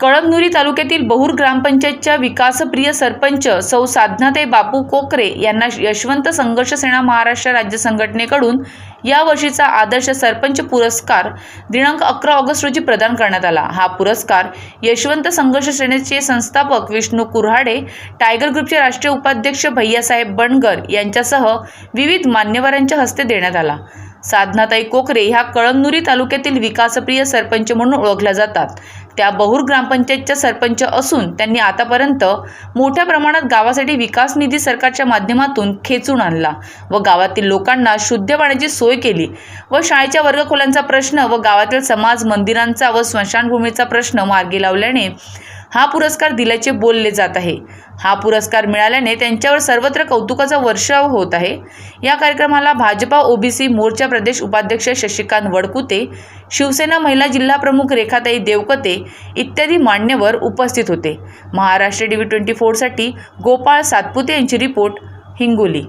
कळमनुरी तालुक्यातील बहुर ग्रामपंचायतच्या विकासप्रिय सरपंच सौ साधनाताई बापू कोकरे यांना यशवंत संघर्ष सेना महाराष्ट्र राज्य संघटनेकडून या वर्षीचा आदर्श सरपंच पुरस्कार दिनांक अकरा ऑगस्ट रोजी प्रदान करण्यात आला. हा पुरस्कार यशवंत संघर्ष सेनेचे संस्थापक विष्णू कुऱ्हाडे टायगर ग्रुपचे राष्ट्रीय उपाध्यक्ष भैयासाहेब बनगर यांच्यासह विविध मान्यवरांच्या हस्ते देण्यात आला. साधनाताई कोकरे ह्या कळमनुरी तालुक्यातील विकासप्रिय सरपंच म्हणून ओळखल्या जातात. त्या बहुर ग्रामपंचायतच्या सरपंच असून त्यांनी आतापर्यंत मोठ्या प्रमाणात गावासाठी विकास निधी सरकारच्या माध्यमातून खेचून आणला व गावातील लोकांना शुद्ध पाण्याची सोय केली व शाळेच्या वर्गखोल्यांचा प्रश्न व गावातील समाज मंदिरांचा व स्मशानभूमीचा प्रश्न मार्गी लावल्याने हा पुरस्कार दिल्याचे बोलले जात आहे. हा पुरस्कार मिळाल्याने त्यांच्यावर सर्वत्र कौतुकाचा वर्षाव होत आहे. या कार्यक्रमाला भाजपा ओबीसी मोर्चा प्रदेश उपाध्यक्ष शशिकांत वडकुते शिवसेना महिला जिल्हा प्रमुख रेखाताई देवकते इत्यादी मान्यवर उपस्थित होते. महाराष्ट्र टी व्ही ट्वेंटी फोरसाठी गोपाळ सातपुते यांची रिपोर्ट हिंगोली.